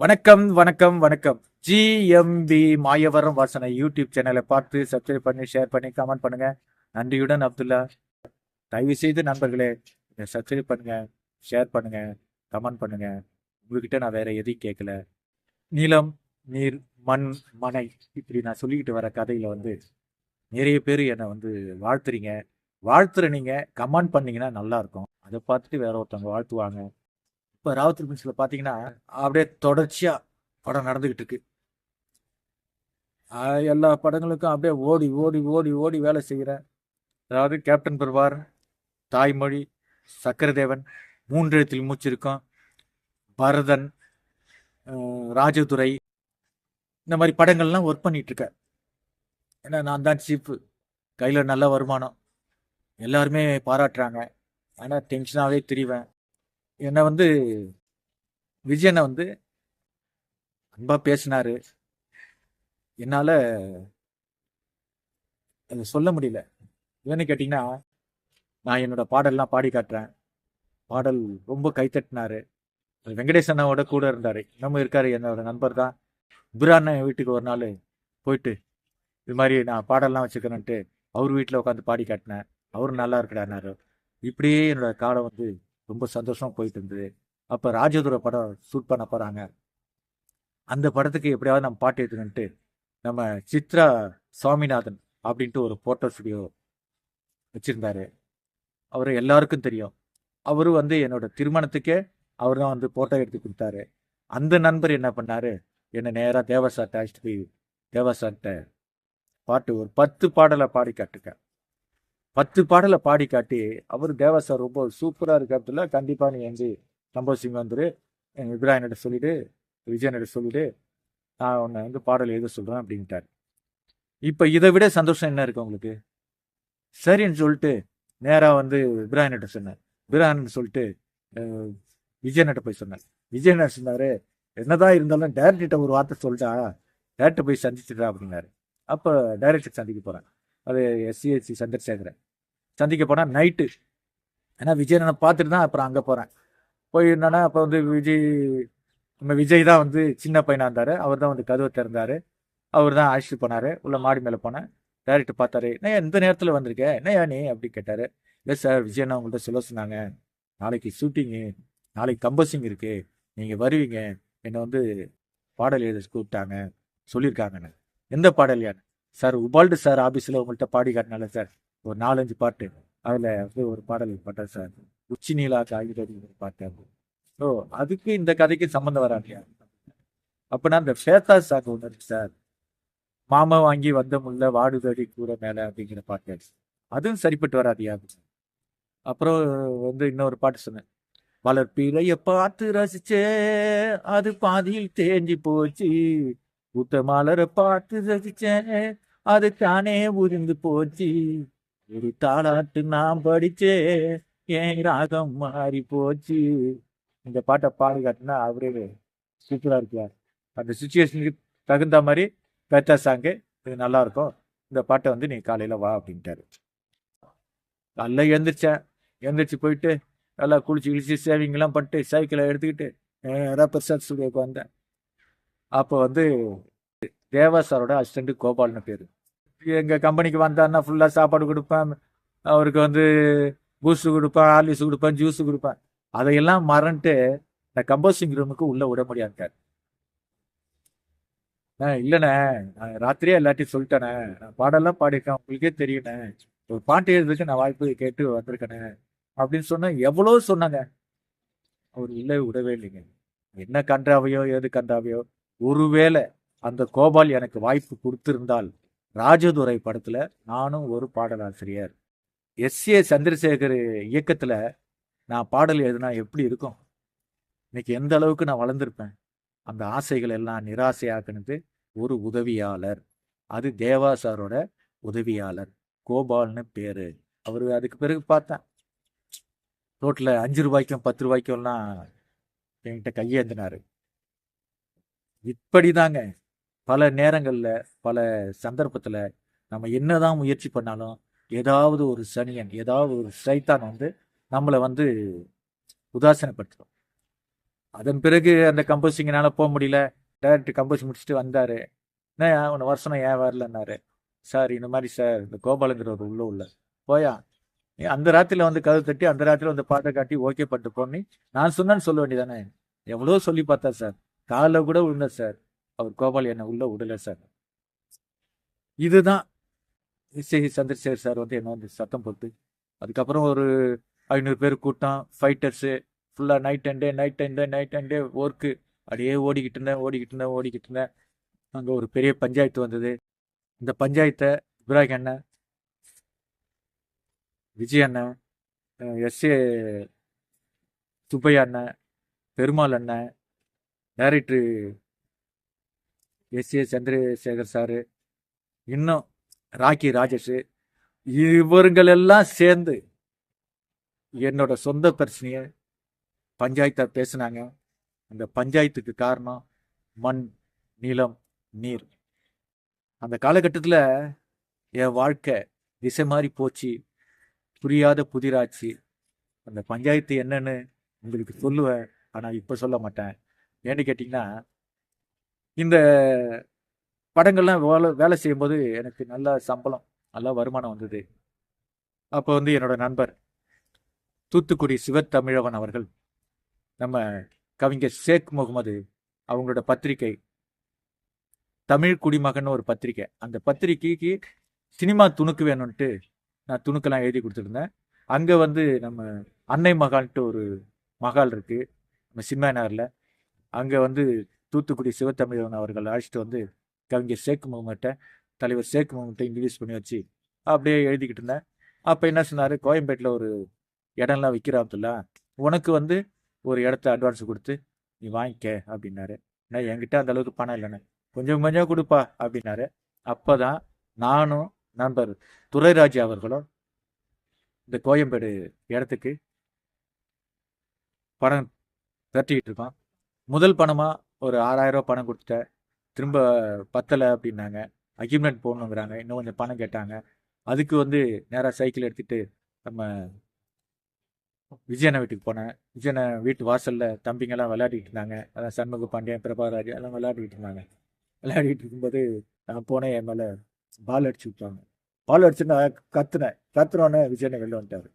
வணக்கம் வணக்கம் வணக்கம். ஜிஎம்பி மாயவரம் வாசனை யூடியூப் சேனலை பார்த்து சப்ஸ்கிரைப் பண்ணி ஷேர் பண்ணி கமெண்ட் பண்ணுங்க. நன்றியுடன் அப்துல்லா. தயவு செய்து நண்பர்களே இதை சப்ஸ்கிரைப் பண்ணுங்க ஷேர் பண்ணுங்க கமெண்ட் பண்ணுங்க. உங்ககிட்ட நான் வேற எதையும் கேட்கல நிலம் நீர் மண் மனை இப்படி நான் சொல்லிக்கிட்டு வர கதையில வந்து நிறைய பேர் என்னை வந்து வாழ்த்துறீங்க. வாழ்த்துற நீங்க கமெண்ட் பண்ணீங்கன்னா நல்லா இருக்கும். அதை பார்த்துட்டு வேற ஒருத்தவங்க வாழ்த்துவாங்க. இப்போ ராவத்தூர் மின்ஸில் பார்த்தீங்கன்னா அப்படியே தொடர்ச்சியாக படம் நடந்துக்கிட்டு இருக்கு. எல்லா படங்களுக்கும் அப்படியே ஓடி ஓடி ஓடி ஓடி வேலை செய்கிறேன் அதாவது கேப்டன் பெருவார் தாய்மொழி சக்கரதேவன் மூன்றெழுத்தில் மூச்சிருக்கோம் பரதன் ராஜதுரை இந்த மாதிரி படங்கள்லாம் ஒர்க் பண்ணிகிட்ருக்கேன் ஏன்னா நான் தான் சீப்பு கையில் நல்ல வருமானம். எல்லாருமே பாராட்டுறாங்க. ஆனால் டென்ஷனாகவே திரிவேன். என்னை வந்து விஜயனை வந்து அன்பாக பேசினாரு. என்னால் அதை சொல்ல முடியல. ஏன்னு கேட்டிங்கன்னா நான் என்னோட பாடல்லாம் பாடி காட்டுறேன். பாடல் ரொம்ப கைத்தட்டினாரு. அது வெங்கடேஷ் அண்ணாவோட கூட இருந்தார். இன்னமும் இருக்கார் என்னோட நண்பர் தான். பிரான் வீட்டுக்கு ஒரு நாள் போயிட்டு இது மாதிரி நான் பாடல்லாம் வச்சுக்கிறேன்ட்டு அவர் வீட்டில் உட்காந்து பாடி காட்டினேன். அவரும் நல்லா இருக்கடானாரு இப்படியே என்னோட காலம் வந்து ரொம்ப சந்தோஷமா போயிட்டு இருந்தது. அப்போ ராஜதுர படம் ஷூட் பண்ண போகிறாங்க அந்த படத்துக்கு எப்படியாவது நம்ம பாட்டு எடுத்துக்கிட்டு நம்ம சித்ரா சுவாமிநாதன் அப்படின்ட்டு ஒரு ஃபோட்டோ ஸ்டுடியோ வச்சுருந்தாரு. அவர் எல்லாருக்கும் தெரியும். அவரு வந்து என்னோட திருமணத்துக்கே அவர் தான் வந்து ஃபோட்டோ எடுத்து கொடுத்தாரு. அந்த நண்பர் என்ன பண்ணாரு? என்னை நேராக தேவசாட்டை அழைச்சிட்டு போய் தேவசாட்டை பாட்டு ஒரு பத்து பாடலை பாடி காட்டுக்க பத்து பாடலை பாடி காட்டி அவர் தேவா சார் ரொம்ப சூப்பராக இருக்கிறதுல கண்டிப்பாக நீ வந்து கம்போசிங் வந்துரு எங்கள் இப்ராஹினிட்ட சொல்லிடு விஜயனிட்ட சொல்லிடு நான் உன்னை வந்து பாடல் எழுத சொல்கிறேன் அப்படின்ட்டார். இப்போ இதை விட சந்தோஷம் என்ன இருக்கு உங்களுக்கு? சரின்னு சொல்லிட்டு நேராக வந்து இப்ராஹினிட்ட சொன்னேன் இப்ராஹின் சொல்லிட்டு அஹ், விஜயனிட்ட போய் சொன்னேன் விஜயன் சொன்னார்? என்னதான் இருந்தாலும் டேரக்டர்கிட்ட ஒரு வார்த்தை சொல்லிட்டா டேரக்டர் போய் சந்திச்சிடுறா அப்படின்னாரு. அப்போ டைரக்டர் சந்திக்க போகிறேன் அது எஸ்சிஎஸ்சி சந்திரசேகரன். சந்திக்க போனால் நைட்டு ஏன்னா விஜய் நான் பார்த்துட்டு தான் அப்புறம் அங்கே போகிறேன் போய் என்னன்னா அப்போ வந்து விஜய் நம்ம விஜய் தான் வந்து சின்ன பையனாக இருந்தார். அவர் தான் வந்து கதவை திறந்தார். அவர் தான் அழைச்சிட்டு போனார். உள்ள மாடி மேலே போனேன். டேரக்டர் பார்த்தாரு. என்ன இந்த நேரத்தில் வந்திருக்கேன் என்னையா நீ? அப்படி கேட்டார். இல்லை சார் விஜய் நான் உங்கள்கிட்ட சொல்ல சொன்னாங்க. நாளைக்கு ஷூட்டிங்கு நாளைக்கு கம்போசிங் இருக்குது நீங்கள் வருவீங்க. என்னை வந்து பாடல் எழுத கூப்பிட்டாங்க. சொல்லியிருக்காங்கன்னு எந்த பாடல் யார்? சார் உபால்டு சார் ஆஃபீஸில் உங்கள்கிட்ட பாடி காட்டினால சார். ஒரு நாலஞ்சு பாட்டு. அதில் வந்து ஒரு பாடல் பாட்டேன் சார். உச்சி நீலா காய்கறி ஒரு பாட்டு ஸோ ஓ அதுக்கு இந்த கதைக்கு சம்மந்தம் வராட்டியா அப்போனா இந்த ஃபேத்தா சாங் ஒன்று இருக்கு சார். மாமா வாங்கி வந்த முல்ல வாடுதடி கூட மேலே அப்படிங்கிற பாட்டு. அதுவும் சரிப்பட்டு வராதியா அப்புறம் வந்து இன்னொரு பாட்டு சொன்னேன். வளர்ப்பிறைய பார்த்து ரசிச்சே அது பாதியில் தேஞ்சி போச்சு. ஊத்த மலரை பார்த்து ரசிச்சேன் அது தானே உறிந்து போச்சு. ஒரு தாளாட்டு நான் படிச்சே ஏன் ராகம் மாறி போச்சு. இந்த பாட்டை பாடு காட்டினா அவரே சூப்பராக இருக்கார் அந்த சுச்சுவேஷனுக்கு தகுந்த மாதிரி பேத்தா சாங்கு இது நல்லா இருக்கும். இந்த பாட்டை வந்து நீ காலையில் வா அப்படின்ட்டாரு. நல்லா எழுந்திரிச்சேன். எழுந்திரிச்சு போயிட்டு நல்லா குளிச்சு கிழிச்சு சேவிங்லாம் பண்ணிட்டு சைக்கிளை எடுத்துக்கிட்டு நேராக பிரசாத் ஸ்டுடியோக்கு வந்தேன். அப்போ வந்து தேவா சாரோட அசிஸ்டண்ட் கோபால்னு பேர். எங்கள் கம்பெனிக்கு வந்தாருன்னா ஃபுல்லாக சாப்பாடு கொடுப்பேன். அவருக்கு வந்து பூஸ்ட் கொடுப்பேன் ஆர்லிஸ் கொடுப்பேன் ஜூஸ் கொடுப்பேன். அதையெல்லாம் மறந்துட்டு இந்த கம்போசிங் ரூமுக்கு உள்ளே விட முடியாதுக்கார் இல்லைண்ணே நான் ராத்திரியே எல்லாத்தையும் சொல்லிட்டேனே நான் பாடெல்லாம் பாடியிருக்கேன் உங்களுக்கே தெரியுண்ணே ஒரு பாட்டு எழுதுறதுக்கு நான் வாய்ப்பு கேட்டு வந்திருக்கேனே அப்படின்னு சொன்னால் எவ்வளோ சொன்னாங்க. அவர் இல்லை விடவே இல்லைங்க. என்ன கன்றாவையோ ஏது கன்றாவையோ ஒருவேளை அந்த கோபால் எனக்கு வாய்ப்பு கொடுத்திருந்தால் ராஜதுரை படத்துல நானும் ஒரு பாடலாசிரியர். எஸ். ஏ. சந்திரசேகர் இயக்கத்துல நான் பாடல் எழுதினா எப்படி இருக்கும்? இன்னைக்கு எந்த அளவுக்கு நான் வளர்ந்துருப்பேன்? அந்த ஆசைகள் எல்லாம் நிராசையாக்குனது ஒரு உதவியாளர். அது தேவா சாரோட உதவியாளர். கோபால்னு பேரு. அவர் அதுக்கு பிறகு பார்த்தேன். ரோட்டில் அஞ்சு ரூபாய்க்கும் பத்து ரூபாய்க்கும்லாம் என்கிட்ட கையேந்தினாரு. இப்படிதாங்க பல நேரங்களில் பல சந்தர்ப்பத்தில் நம்ம என்னதான் முயற்சி பண்ணாலும் ஏதாவது ஒரு சனியன் ஏதாவது ஒரு சைத்தான் வந்து நம்மளை வந்து உதாசீனப்படுத்தும். அதன் பிறகு அந்த கம்போசிங்கனால போக முடியல. டேரக்ட் கம்போஸ் முடிச்சுட்டு வந்தார். என்ன உன்னை வருஷம் ஏன் வரலன்னாரு. சார் இந்த மாதிரி சார் இந்த கோபாலங்கிறவர் உள்ள உள்ள. போயா? நீ அந்த ராத்திரில வந்து கதவு தட்டி அந்த ராத்திரில வந்து பாட்டை காட்டி ஓகே பட்டு போனி நான் சொன்னேன்னு சொல்ல வேண்டியதானே? எவ்வளோ சொல்லி பார்த்தா சார். காலைல கூட விழுந்த சார். அவர் கோபால் என்னை உள்ள விடல சார். இதுதான் இசை சந்திரசேகர் சார் வந்து என்ன வந்து சத்தம் போட்டு அதுக்கப்புறம் ஒரு ஐநூறு பேர் கூட்டம் ஃபைட்டர்ஸு ஃபுல்லாக night and day night and day night and day work அப்படியே ஓடிக்கிட்டு இருந்தேன் ஓடிக்கிட்டு இருந்தேன் ஓடிக்கிட்டு இருந்தேன். அங்கே ஒரு பெரிய பஞ்சாயத்து வந்தது. இந்த பஞ்சாயத்தை இப்ராஹிம் அண்ணன் விஜய் அண்ணன் எஸ்ஏ சுப்பையா அண்ணன் பெருமாள் அண்ணன் director S. A. Chandrasekhar sir இன்னும் ராக்கி ராஜேஷ் இவருங்களெல்லாம் சேர்ந்து என்னோட சொந்த பிரச்சனையை பஞ்சாயத்தை பேசுனாங்க. அந்த பஞ்சாயத்துக்கு காரணம் மண் நிலம் நீர். அந்த காலகட்டத்தில் என் வாழ்க்கை திசை மாறி போச்சு. புரியாத புதிராச்சு. அந்த பஞ்சாயத்து என்னன்னு உங்களுக்கு சொல்லுவேன். ஆனால் இப்போ சொல்ல மாட்டேன். ஏன்னு கேட்டிங்கன்னா இந்த படங்கள்லாம் வேலை வேலை செய்யும்போது எனக்கு நல்ல சம்பளம் நல்ல வருமானம் வந்தது. அப்போ வந்து என்னோட நண்பர் தூத்துக்குடி சிவத்தமிழவன் அவர்கள் நம்ம கவிஞர் ஷேக் முகமது அவங்களோட பத்திரிகை தமிழ் குடிமகன் ஒரு பத்திரிக்கை. அந்த பத்திரிக்கைக்கு சினிமா துணுக்கு வேணும்ன்ட்டு நான் துணுக்கெல்லாம் எழுதி கொடுத்துருந்தேன். அங்கே வந்து நம்ம அன்னை மகால்ன்ட்டு ஒரு மகால் இருக்குது நம்ம சினிமா நகரில் அங்கே வந்து தூத்துக்குடி சிவத்தமிழன் அவர்கள் அழைச்சிட்டு வந்து கவிஞர் ஷேக் முகமட்டை தலைவர் ஷேக் முகமட்டை இன்ட்ரடியூஸ் பண்ணி வச்சு அப்படியே எழுதிக்கிட்டு இருந்தேன். அப்போ என்ன சொன்னார் கோயம்பேட்டில் ஒரு இடம்லாம் விற்கிறாப்புல உனக்கு வந்து ஒரு இடத்த அட்வான்ஸ் கொடுத்து நீ வாங்கிக்க அப்படின்னாரு. ஏன்னா என்கிட்ட அந்த அளவுக்கு பணம் இல்லைன்னு கொஞ்சம் கொஞ்சம் கொடுப்பா அப்படின்னாரு. அப்போ தான் நானும் நண்பர் துரைராஜ் அவர்களும் இந்த கோயம்பேடு இடத்துக்கு பணம் திரட்டிக்கிட்டு இருக்கோம். முதல் பணமாக ஒரு ஆறாயிரம் பணம் கொடுத்துட்டேன் திரும்ப பத்தலை அப்படின்னாங்க. அக்யூப்மெண்ட் போகணுங்கிறாங்க. இன்னும் கொஞ்சம் பணம் கேட்டாங்க. அதுக்கு வந்து நேராக சைக்கிள் எடுத்துகிட்டு நம்ம விஜயனை வீட்டுக்கு போனேன். விஜயனை வீட்டு வாசலில் தம்பிங்கெல்லாம் விளையாடிட்டு இருந்தாங்க. அதான் சண்முக பாண்டியன் பிரபாராஜ் எல்லாம் விளையாடிட்டு இருந்தாங்க. விளையாடிட்டு இருக்கும்போது நான் போனேன். என் மேலே பால் அடிச்சு விட்டாங்க. பால் அடிச்சு கத்துனேன். கத்துனோடனே விஜயனை வெளில வந்துட்டார்.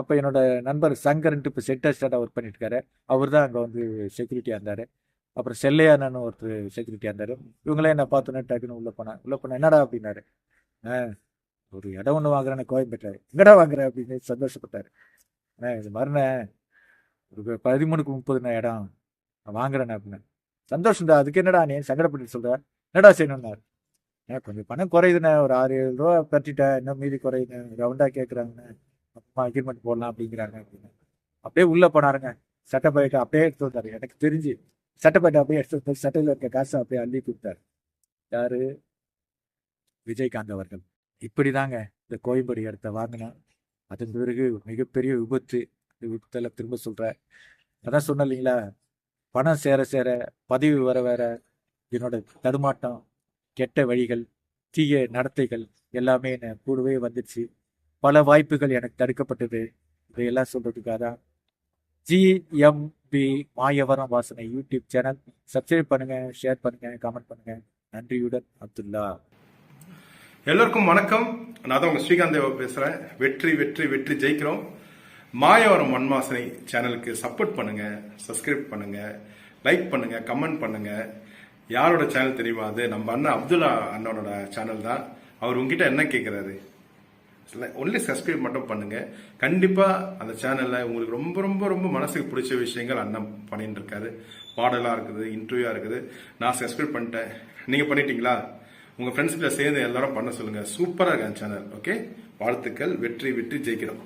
அப்போ என்னோட நண்பர் சங்கர்ன்ட்டு இப்போ சென்டர் ஸ்டார்டாக ஒர்க் பண்ணிட்டு இருக்காரு. அவர் தான் அங்கே வந்து செக்யூரிட்டியாக இருந்தார். அப்புறம் செல்லையானு ஒருத்தர் செக்யூரிட்டியாக இருந்தார். இவங்களே என்ன பார்த்தோன்னே டக்குன்னு உள்ளே போனேன் உள்ளே போனேன் என்னடா? அப்படின்னாரு. ஆ ஒரு இடம் ஒன்று வாங்குறேன்னு கோயம்பேட்டை எங்கடா வாங்குறேன் அப்படின்னு சந்தோஷப்பட்டார். அண்ணே இது மாதிரிண்ணே ஒரு பதிமூணுக்கு முப்பதுண்ணே இடம். நான் வாங்குறேண்ணே அப்படின்னு சந்தோஷம்டா. அதுக்கு என்னடா நீ சங்கடப்பட்டு சொல்ற? என்னடா செய்யணும்னாரு? ஏன் கொஞ்சம் பணம் குறையுதுண்ணே. ஒரு ஆறு ஏழு ரூபா கட்டிட்டேன் இன்னும் மீதி குறையுதுண்ணே. ரவுண்டாக கேட்குறாங்கண்ணே அம்மா அக்ரிமெண்ட் போடலாம் அப்படிங்கிறாங்க. அப்படின்னு அப்படியே உள்ளே போனாருங்க. சட்டை போயிட்டு அப்படியே எடுத்து வந்தார். எனக்கு தெரிஞ்சு சட்டை அப்படியே எடுத்து சட்டையில் இருக்க காசை அப்படியே அள்ளி கொடுத்தாரு. யாரு? விஜயகாந்த் அவர்கள். இப்படிதாங்க இந்த கோயம்பேடு இடத்த வாங்கினேன் அதன் பிறகு மிகப்பெரிய விபத்து இந்த விபத்தில் திரும்ப சொல்கிறேன் அதான் சொன்னேன் இல்லைங்களா? பணம் சேர சேர பதவி வர வர என்னோட தடுமாட்டம் கெட்ட வழிகள் தீய நடத்தைகள் எல்லாமே என்னை கூடவே வந்துச்சு. பல வாய்ப்புகள் எனக்கு தடுக்கப்பட்டது. இதையெல்லாம் சொல்கிறதுக்காக தான் ஜிஎம் பி மாயவரம் வாசனை யூடியூப் சேனல். சப்ஸ்கிரைப் பண்ணுங்க ஷேர் பண்ணுங்க கமெண்ட் பண்ணுங்க. நன்றியுடன் அப்துல்லா. எல்லோருக்கும் வணக்கம். நான் தான் உங்க ஸ்ரீகாந்த் தேவா பேசுறேன். வெற்றி வெற்றி வெற்றி ஜெயிக்கிறோம். மாயவரம் மண்வாசனை சேனலுக்கு சப்போர்ட் பண்ணுங்க சப்ஸ்கிரைப் பண்ணுங்க லைக் பண்ணுங்க கமெண்ட் பண்ணுங்க. யாரோட சேனல் தெரியுமா அது? நம்ம அண்ணன் அப்துல்லா அண்ணனோட சேனல் தான். அவர் உங்ககிட்ட என்ன கேட்கிறாரு ஒன்லி சப்ஸ்கிரைப் மட்டும் பண்ணுங்க. கண்டிப்பா அந்த சேனல்ல உங்களுக்கு ரொம்ப ரொம்ப ரொம்ப மனசுக்கு பிடிச்ச விஷயங்கள் அண்ணன் பண்ணிட்டு இருக்காரு பாடலா இருக்குது இன்டர்வியூவா இருக்குது. நான் சப்ஸ்கிரைப் பண்ணிட்டேன். நீங்க பண்ணிட்டீங்களா? உங்க ஃப்ரெண்ட்ஸ்கிட்ட சேர்ந்து எல்லாரும் பண்ண சொல்லுங்க. சூப்பரா இருக்கு அந்த சேனல் ஓகே வாழ்த்துக்கள் வெற்றி விட்டு ஜெயிக்கிறோம்.